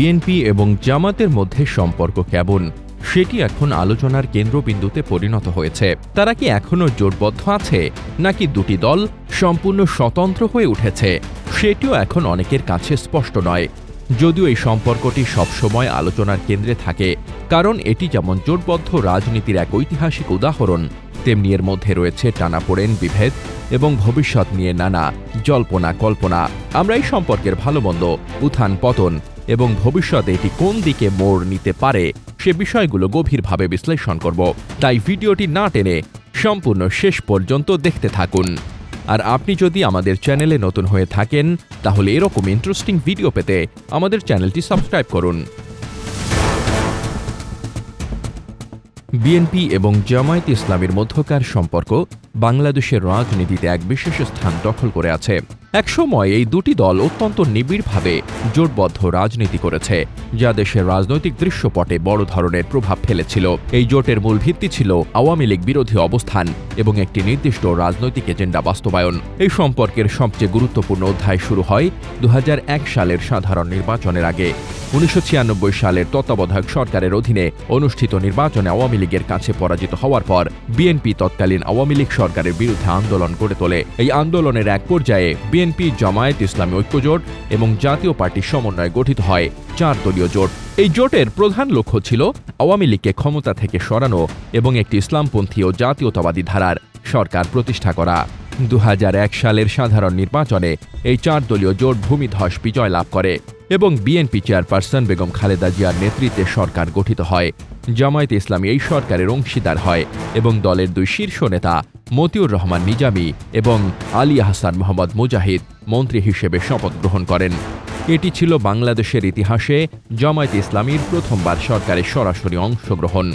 BNP এবং জামাতের মধ্যে সম্পর্ক কেমন? সেটি এখন আলোচনার কেন্দ্রবিন্দুতে পরিণত হয়েছে। তারা কি এখনও জোটবদ্ধ আছে? নাকি দুটি দল সম্পূর্ণ স্বতন্ত্র হয়ে উঠেছে? সেটিও এখন অনেকের কাছে স্পষ্ট নয়। যদিও এই সম্পর্কটি সবসময় আলোচনার কেন্দ্রে থাকে, কারণ এটি যেমন জোটবদ্ধ রাজনীতির এক ঐতিহাসিক উদাহরণ, তেমনি এর মধ্যে রয়েছে টানাপোড়েন বিভেদ এবং ভবিষ্যৎ নিয়ে নানা জল্পনা কল্পনা আমরা এই সম্পর্কের ভালো মন্দ উত্থান পতন এবং ভবিষ্যতে এটি কোন দিকে মোড় নিতে পারে, সে বিষয়গুলো গভীরভাবে বিশ্লেষণ করব। তাই ভিডিওটি না টেনে সম্পূর্ণ শেষ পর্যন্ত দেখতে থাকুন। আর আপনি যদি আমাদের চ্যানেলে নতুন হয়ে থাকেন, তাহলে এরকম ইন্টারেস্টিং ভিডিও পেতে আমাদের চ্যানেলটি সাবস্ক্রাইব করুন। বিএনপি এবং জামায়াত ইসলামের মধ্যকার সম্পর্ক বাংলাদেশের রাজনীতিতে এক বিশেষ স্থান দখল করে আছে। একসময় এই দুটি দল অত্যন্ত নিবিড়ভাবে জোটবদ্ধ রাজনীতি করেছে, যা দেশের রাজনৈতিক দৃশ্যপটে বড় ধরনের প্রভাব ফেলেছিল। এই জোটের মূল ভিত্তি ছিল আওয়ামী লীগ বিরোধী অবস্থান এবং একটি নির্দিষ্ট রাজনৈতিক এজেন্ডা বাস্তবায়ন। এই সম্পর্কের সবচেয়ে গুরুত্বপূর্ণ অধ্যায় শুরু হয় দু হাজার এক সালের সাধারণ নির্বাচনের আগে। উনিশশো ছিয়ানব্বই সালের তত্ত্বাবধায়ক সরকারের অধীনে অনুষ্ঠিত নির্বাচনে আওয়ামী লীগের কাছে পরাজিত হওয়ার পর বিএনপি তৎকালীন আওয়ামী লীগ সরকারের বিরুদ্ধে আন্দোলন গড়ে তোলে। এই আন্দোলনের এক পর্যায়ে বিএনপি জামায়াত ইসলামী ঐক্যজোট এবং জাতীয় পার্টির সমন্বয়ে গঠিত হয় চার দলীয় জোট। এই জোটের প্রধান লক্ষ্য ছিল আওয়ামী লীগকে ক্ষমতা থেকে সরানো এবং একটি ইসলামপন্থী ও জাতীয়তাবাদী ধারার সরকার প্রতিষ্ঠা করা। দু হাজার এক সালের সাধারণ নির্বাচনে এই চার দলীয় জোট ভূমিধস বিজয় লাভ করে এবং বিএনপি চেয়ারপারসন বেগম খালেদা জিয়ার নেতৃত্বে সরকার গঠিত হয়। জামায়াত ইসলামী এই সরকারের অংশীদার হয় এবং দলের দুই শীর্ষ নেতা মতিউর রহমান নিজামী এবং আলী আহসান মোহাম্মদ মুজাহিদ মন্ত্রী হিসেবে শপথ গ্রহণ করেন। এটি ছিল বাংলাদেশের ইতিহাসে জামায়াত ইসলামীর প্রথমবার সরকারের সরাসরি অংশগ্রহণ।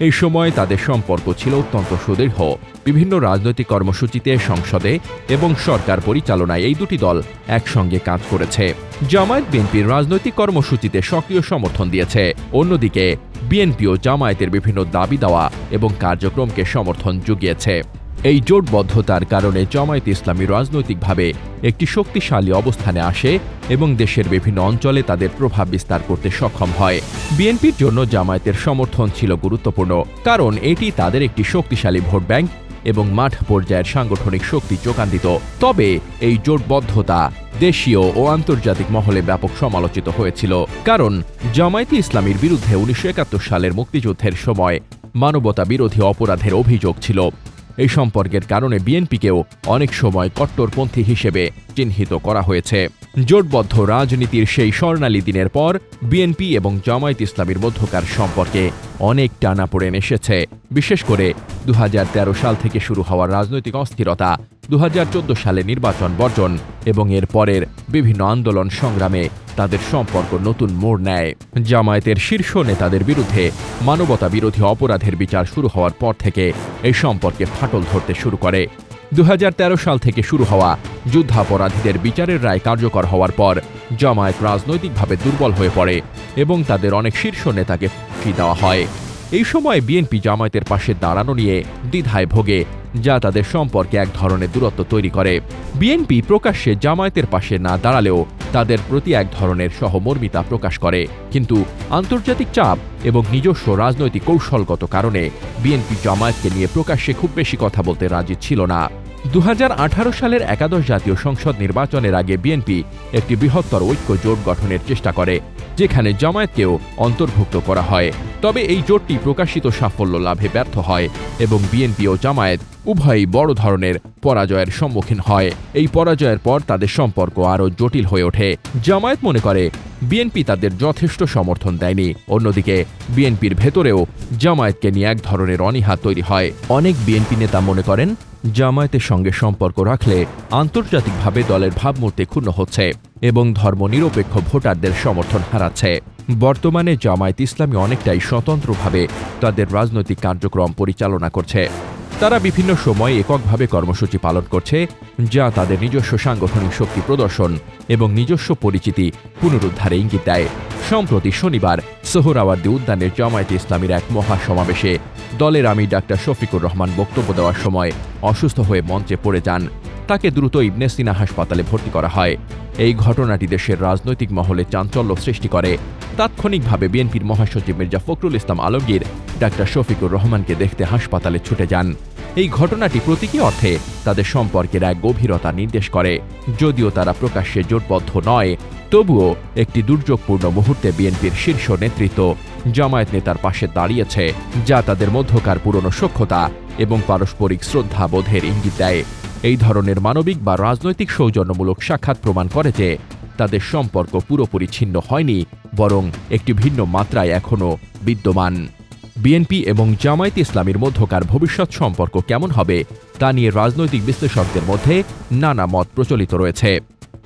এই সময় তাদের সম্পর্ক ছিল অত্যন্ত সুদৃঢ়। বিভিন্ন রাজনৈতিক কর্মসূচিতে, সংসদে এবং সরকার পরিচালনায় এই দুটি দল একসঙ্গে কাজ করেছে। জামায়াত বিএনপির রাজনৈতিক কর্মসূচিতে সক্রিয় সমর্থন দিয়েছে। অন্যদিকে, বিএনপিও জামায়াতের বিভিন্ন দাবি দেওয়া এবং কার্যক্রমকে সমর্থন জুগিয়েছে এই জোটবদ্ধতার কারণে জামায়াত ইসলামী রাজনৈতিকভাবে একটি শক্তিশালী অবস্থানে আসে এবং দেশের বিভিন্ন অঞ্চলে তাদের প্রভাব বিস্তার করতে সক্ষম হয়। বিএনপির জন্য জামায়াতের সমর্থন ছিল গুরুত্বপূর্ণ, কারণ এটি তাদের একটি শক্তিশালী ভোট ব্যাংক এবং মাঠ পর্যায়ের সাংগঠনিক শক্তি যোগান দিত তবে এই জোটবদ্ধতা দেশীয় ও আন্তর্জাতিক মহলে ব্যাপক সমালোচিত হয়েছিল, কারণ জামায়াতে ইসলামীর বিরুদ্ধে উনিশশো একাত্তর সালের মুক্তিযুদ্ধের সময় মানবতা বিরোধী অপরাধের অভিযোগ ছিল। এই সম্পর্কের কারণে বিএনপিকেও অনেক সময় কট্টরপন্থী হিসেবে চিহ্নিত করা হয়েছে। জোটবদ্ধ রাজনীতির সেই স্বর্ণালী দিনের পর বিএনপি এবং জামায়াত ইসলামীর মধ্যকার সম্পর্কে অনেক টানাপোড়েন এসেছে। বিশেষ করে দু হাজার তেরো সাল থেকে শুরু হওয়া রাজনৈতিক অস্থিরতা দু হাজার চোদ্দ সালে নির্বাচন বর্জন এবং এর পরের বিভিন্ন আন্দোলন সংগ্রামে তাদের সম্পর্ক নতুন মোড় নেয়। জামায়াতের শীর্ষ নেতাদের বিরুদ্ধে মানবতা বিরোধী অপরাধের বিচার শুরু হওয়ার পর থেকে এই সম্পর্কে ফাটল ধরতে শুরু করে। দু হাজার তেরো সাল থেকে শুরু হওয়া যুদ্ধাপরাধীদের বিচারের রায় কার্যকর হওয়ার পর জামায়াত রাজনৈতিকভাবে দুর্বল হয়ে পড়ে এবং তাদের অনেক শীর্ষ নেতাকে দেওয়া হয়। এই সময় বিএনপি জামায়াতের পাশে দাঁড়ানো নিয়ে দ্বিধায় ভোগে, যা তাদের সম্পর্কে এক ধরনের দূরত্ব তৈরি করে। বিএনপি প্রকাশ্যে জামায়াতের পাশে না দাঁড়ালেও তাদের প্রতি এক ধরনের সহমর্মিতা প্রকাশ করে। কিন্তু আন্তর্জাতিক চাপ এবং নিজস্ব রাজনৈতিক কৌশলগত কারণে বিএনপি জামায়াতকে নিয়ে প্রকাশ্যে খুব বেশি কথা বলতে রাজি ছিল না। দু হাজার আঠারো সালের একাদশ জাতীয় সংসদ নির্বাচনের আগে বিএনপি একটি বৃহত্তর ঐক্য জোট গঠনের চেষ্টা করে, যেখানে জামায়াতকেও অন্তর্ভুক্ত করা হয়। তবে এই জোটটি প্রকাশিত সাফল্য লাভে ব্যর্থ হয় এবং বিএনপি ও জামায়াত উভয়ই বড় ধরনের পরাজয়ের সম্মুখীন হয়। এই পরাজয়ের পর তাদের সম্পর্ক আরও জটিল হয়ে ওঠে। জামায়াত মনে করে, বিএনপি তাদের যথেষ্ট সমর্থন দেয়নি। অন্যদিকে, বিএনপির ভেতরেও জামায়াতকে নিয়ে এক ধরনের অনীহা তৈরি হয়। অনেক বিএনপি নেতা মনে করেন জামায়াতের সঙ্গে সম্পর্ক রাখলে আন্তর্জাতিকভাবে দলের ভাবমূর্তি ক্ষুণ্ণ হচ্ছে এবং ধর্মনিরপেক্ষ ভোটারদের সমর্থন হারাচ্ছে। বর্তমানে জামায়াত ইসলামী অনেকটাই স্বতন্ত্রভাবে তাদের রাজনৈতিক কার্যক্রম পরিচালনা করছে। তারা বিভিন্ন সময় এককভাবে কর্মসূচি পালন করছে, যা তাদের নিজস্ব সাংগঠনিক শক্তি প্রদর্শন এবং নিজস্ব পরিচিতি পুনরুদ্ধারে ইঙ্গিত দেয়। সম্প্রতি শনিবার সোহরাওয়ার্দী উদ্যানের জামায়াতে ইসলামীর এক মহা সমাবেশে দলের আমি ডাক্তার শফিকুর রহমান বক্তব্য দেওয়ার সময় অসুস্থ হয়ে মঞ্চে পড়ে যান। তাকে দ্রুত ইবনে সিনা হাসপাতালে ভর্তি করা হয়। এই ঘটনাটি দেশের রাজনৈতিক মহলে চাঞ্চল্য সৃষ্টি করে। তাৎক্ষণিকভাবে বিএনপির মহাসচিব মির্জা ফখরুল ইসলাম আলমগীর ডাক্তার শফিকুর রহমানকে দেখতে হাসপাতালে ছুটে যান। এই ঘটনাটি প্রতীকী অর্থে তাদের সম্পর্কের এক গভীরতা নির্দেশ করে। যদিও তারা প্রকাশ্যে জোটবদ্ধ নয় তবুও একটি দুর্যোগপূর্ণ মুহূর্তে বিএনপির শীর্ষ নেতৃত্ব জামায়াত নেতার পাশে দাঁড়িয়েছে, যা তাদের মধ্যকার পুরনো সখ্যতা এবং পারস্পরিক শ্রদ্ধাবোধের ইঙ্গিত দেয়। এই ধরনের মানবিক বা রাজনৈতিক সৌজন্যমূলক সাক্ষাৎ প্রমাণ করে যে তাদের সম্পর্ক পুরোপুরি ছিন্ন হয়নি, বরং একটি ভিন্ন মাত্রায় এখনও বিদ্যমান। বিএনপি এবং জামায়াত ইসলামীর মধ্যকার ভবিষ্যৎ সম্পর্ক কেমন হবে, তা নিয়ে রাজনৈতিক বিশ্লেষকদের মধ্যে নানা মত প্রচলিত রয়েছে।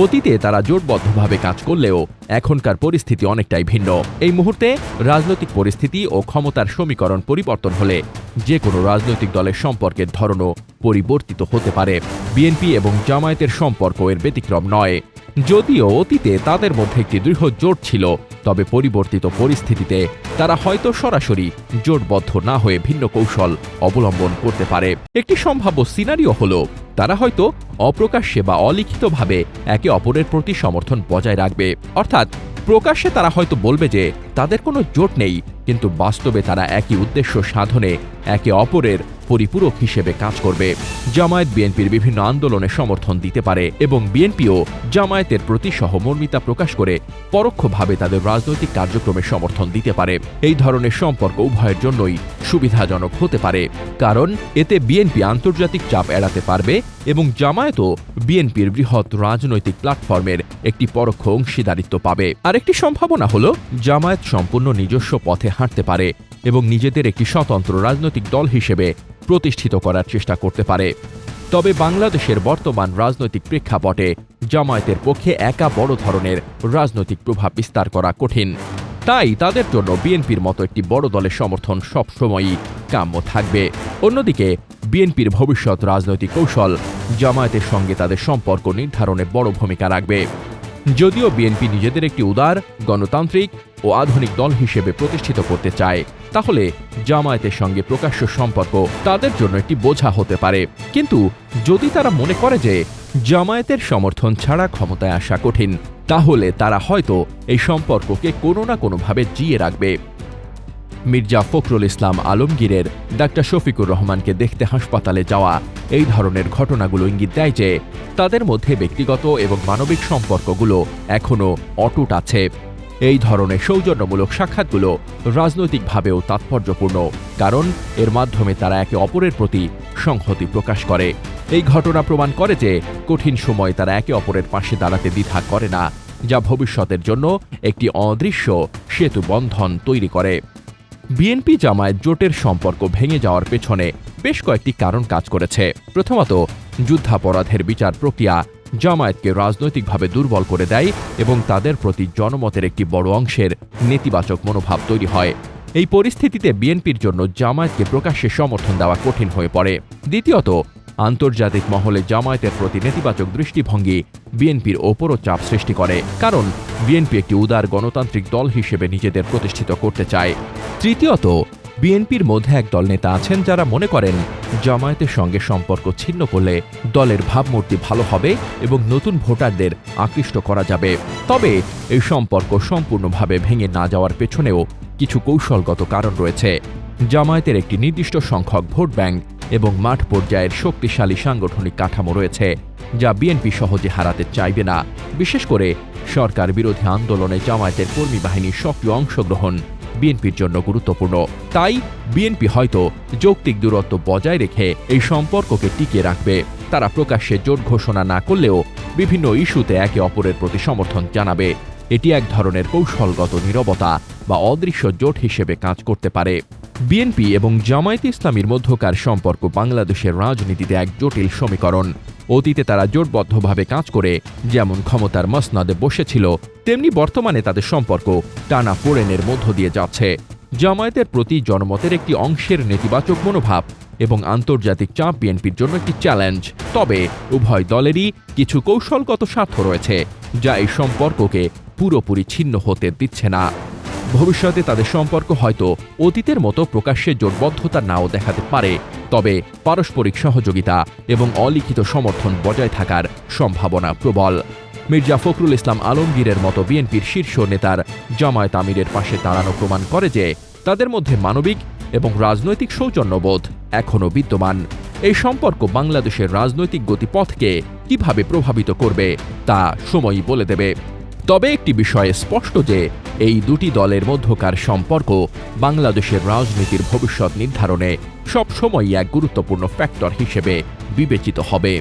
অতীতে তারা জোটবদ্ধভাবে কাজ করলেও এখনকার পরিস্থিতি অনেকটাই ভিন্ন। এই মুহূর্তে রাজনৈতিক পরিস্থিতি ও ক্ষমতার সমীকরণ পরিবর্তন হলে যে কোনো রাজনৈতিক দলের সম্পর্কের ধরনও পরিবর্তিত হতে পারে। বিএনপি এবং জামায়াতের সম্পর্ক এর ব্যতিক্রম নয়। যদিও অতীতে তাদের মধ্যে একটি দৃঢ় জোট ছিল তবে পরিবর্তিত পরিস্থিতিতে তারা হয়তো সরাসরি জোটবদ্ধ না হয়ে ভিন্ন কৌশল অবলম্বন করতে পারে। একটি সম্ভাব্য সিনারিও হল, তারা হয়তো অপ্রকাশ্যে বা অলিখিতভাবে একে অপরের প্রতি সমর্থন বজায় রাখবে। অর্থাৎ প্রকাশ্যে তারা হয়তো বলবে যে, তাদের কোনো জোট নেই কিন্তু বাস্তবে তারা একই উদ্দেশ্য সাধনে একে অপরের পরিপূরক হিসেবে কাজ করবে। জামায়াত বিএনপির বিভিন্ন আন্দোলনে সমর্থন দিতে পারে এবং বিএনপিও জামায়াতের প্রতি সহমর্মিতা প্রকাশ করে পরোক্ষভাবে তাদের রাজনৈতিক কার্যক্রমে সমর্থন দিতে পারে। এই ধরনের সম্পর্ক উভয়ের জন্যই সুবিধাজনক হতে পারে। কারণ এতে বিএনপি আন্তর্জাতিক চাপ এড়াতে পারবে এবং জামায়াতও বিএনপির বৃহৎ রাজনৈতিক প্ল্যাটফর্মের একটি পরোক্ষ অংশীদারিত্ব পাবে। আরেকটি সম্ভাবনা হল, জামায়াত সম্পূর্ণ নিজস্ব পথে হাঁটতে পারে এবং নিজেদের একটি স্বতন্ত্র রাজনৈতিক দল হিসেবে প্রতিষ্ঠিত করার চেষ্টা করতে পারে। তবে বাংলাদেশের বর্তমান রাজনৈতিক প্রেক্ষাপটে জামায়াতের পক্ষে একা বড় ধরনের রাজনৈতিক প্রভাব বিস্তার করা কঠিন। তাই তাদের জন্য বিএনপির মতো একটি বড় দলের সমর্থন সবসময়ই কাম্য থাকবে। অন্যদিকে, বিএনপির ভবিষ্যৎ রাজনৈতিক কৌশল জামায়াতের সঙ্গে তাদের সম্পর্ক নির্ধারণে বড় ভূমিকা রাখবে। যদিও বিএনপি নিজেদের একটি উদার, গণতান্ত্রিক ও আধুনিক দল হিসেবে প্রতিষ্ঠিত করতে চায়, তাহলে জামায়াতের সঙ্গে প্রকাশ্য সম্পর্ক তাদের জন্য একটি বোঝা হতে পারে। কিন্তু যদি তারা মনে করে যে জামায়াতের সমর্থন ছাড়া ক্ষমতায় আসা কঠিন, তাহলে তারা হয়তো এই সম্পর্ককে কোনো না কোনোভাবে জিয়ে রাখবে। মির্জা ফখরুল ইসলাম আলমগীরের ডাক্তার শফিকুর রহমানকে দেখতে হাসপাতালে যাওয়া। এই ধরনের ঘটনাগুলো ইঙ্গিত দেয় যে, তাদের মধ্যে ব্যক্তিগত এবং মানবিক সম্পর্কগুলো এখনও অটুট আছে। এই ধরনের সৌজন্যমূলক সাক্ষাৎগুলো রাজনৈতিকভাবেও তাৎপর্যপূর্ণ, কারণ এর মাধ্যমে তারা একে অপরের প্রতি সংহতি প্রকাশ করে। এই ঘটনা প্রমাণ করে যে, কঠিন সময় তারা একে অপরের পাশে দাঁড়াতে দ্বিধা করে না, যা ভবিষ্যতের জন্য একটি অদৃশ্য সেতু বন্ধন তৈরি করে। বিএনপি জামায়াত জোটের সম্পর্ক ভেঙে যাওয়ার পেছনে বেশ কয়েকটি কারণ কাজ করেছে। প্রথমত, যুদ্ধাপরাধের বিচার প্রক্রিয়া জামায়াতকে রাজনৈতিকভাবে দুর্বল করে দেয় এবং তাদের প্রতি জনমতের একটি বড় অংশের নেতিবাচক মনোভাব তৈরি হয়। এই পরিস্থিতিতে বিএনপির জন্য জামায়াতকে প্রকাশ্যে সমর্থন দেওয়া কঠিন হয়ে পড়ে। দ্বিতীয়ত, আন্তর্জাতিক মহলে জামায়াতের প্রতি নেতিবাচক দৃষ্টিভঙ্গি বিএনপির ওপরও চাপ সৃষ্টি করে। কারণ, বিএনপি একটি উদার গণতান্ত্রিক দল হিসেবে নিজেদের প্রতিষ্ঠিত করতে চায়। তৃতীয়ত, বিএনপির মধ্যে এক দল নেতা আছেন যারা মনে করেন জামায়াতের সঙ্গে সম্পর্ক ছিন্ন করলে দলের ভাবমূর্তি ভালো হবে এবং নতুন ভোটারদের আকৃষ্ট করা যাবে। তবে এই সম্পর্ক সম্পূর্ণভাবে ভেঙে না যাওয়ার পেছনেও কিছু কৌশলগত কারণ রয়েছে। জামায়াতের একটি নির্দিষ্ট সংখ্যক ভোট ব্যাংক এবং মাঠ পর্যায়ের শক্তিশালী সাংগঠনিক কাঠামো রয়েছে, যা বিএনপি সহজে হারাতে চাইবে না। বিশেষ করে সরকার বিরোধী আন্দোলনে জামায়াতের কর্মী বাহিনীর সক্রিয় অংশগ্রহণ। বিএনপির জন্য গুরুত্বপূর্ণ। তাই বিএনপি হয়তো যৌক্তিক দূরত্ব বজায় রেখে এই সম্পর্ককে টিকিয়ে রাখবে। তারা প্রকাশ্যে জোট ঘোষণা না করলেও বিভিন্ন ইস্যুতে একে অপরের প্রতি সমর্থন জানাবে। এটি এক ধরনের কৌশলগত নীরবতা বা অদৃশ্য জোট হিসেবে কাজ করতে পারে। বিএনপি এবং জামায়াতে ইসলামীর মধ্যকার সম্পর্ক বাংলাদেশের রাজনীতিতে এক জটিল সমীকরণ। অতীতে তারা জোটবদ্ধভাবে কাজ করে, যেমন ক্ষমতার মসনাদে বসেছিল, তেমনি বর্তমানে তাদের সম্পর্ক টানা পোড়েনের মধ্য দিয়ে যাচ্ছে। জামায়াতের প্রতি জনমতের একটি অংশের নেতিবাচক মনোভাব এবং আন্তর্জাতিক চাপ বিএনপির জন্য একটি চ্যালেঞ্জ। তবে উভয় দলেরই কিছু কৌশলগত স্বার্থ রয়েছে, যা এই সম্পর্ককে পুরোপুরি ছিন্ন হতে দিচ্ছে না। ভবিষ্যতে তাদের সম্পর্ক হয়তো অতীতের মতো প্রকাশ্যে জোটবদ্ধতা নাও দেখাতে পারে, তবে পারস্পরিক সহযোগিতা এবং অলিখিত সমর্থন বজায় থাকার সম্ভাবনা প্রবল। মির্জা ফখরুল ইসলাম আলমগীরের মতো বিএনপির শীর্ষ নেতার জামায়াত আমিরের পাশে দাঁড়ানো প্রমাণ করে যে তাদের মধ্যে মানবিক এবং রাজনৈতিক সৌজন্যবোধ এখনও বিদ্যমান। এই সম্পর্ক বাংলাদেশের রাজনৈতিক গতিপথকে কীভাবে প্রভাবিত করবে তা সময়ই বলে দেবে। তবে একটি বিষয়ে স্পষ্ট যে, এই দুটি দলের মধ্যকার সম্পর্ক বাংলাদেশের রাজনীতির ভবিষ্যৎ নির্ধারণে সবসময়ই এক গুরুত্বপূর্ণ ফ্যাক্টর হিসেবে বিবেচিত হবে।